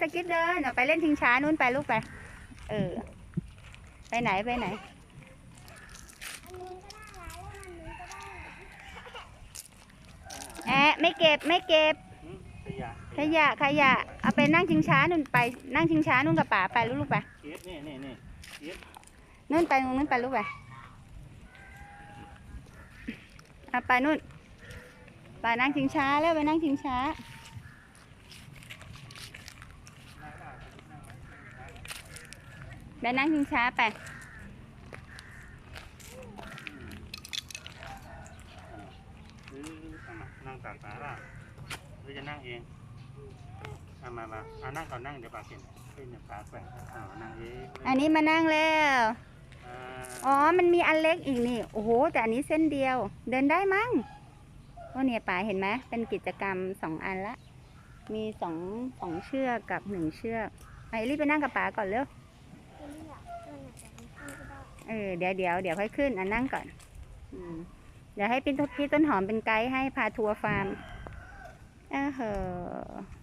สกิดเดินเอาไปเล่นชิงช้านู่นไปลูกไป เออ ไปไหนไปไหนเอันนี้ก็ได้แอะไม่เก็บไม่เก็บ ขยะขยะขยะ เอาไปนั่งชิงช้านู่นไป นั่งชิงช้านู่นกับป๋าไปลูกไป เก็บนี่นี่นี่เก็บนู่นไปนู่นไปลูกไปเอาไปนู่น ไปนั่งชิงช้าแล้วไปนั่งชิงช้า ไปนั่งชิงช้าไป หรือเอามานั่งตากฝาล่ะหรือจะนั่งเองเอามามาเอานั่งก่อนนั่งเดี๋ยวปากเห็นขึ้นเดี๋ยวปากแกว่งเอานั่งเองอันนี้มานั่งแล้ว อ่าอ๋อ มันมีอันเล็กอีกนี่ โอ้โห แต่อันนี้เส้นเดียว เดินได้มั้งโอ้เนี่ยป๋าเห็นไหม เป็นกิจกรรมสองอันละ มีสองสองเชือกกับหนึ่งเชือกไอ้รีบไปนั่งกับป๋าก่อนเร็ว อันนี้อะมันอาจจะทำขึ้นก็ได้ เออเดี๋ยวเดี๋ยวเดี๋ยวค่อยขึ้นอันนั่งก่อน อืมเดี๋ยวให้พี่ต้นพี่ต้นหอมเป็นไกด์ให้พาทัวร์ฟาร์มเออเหอะ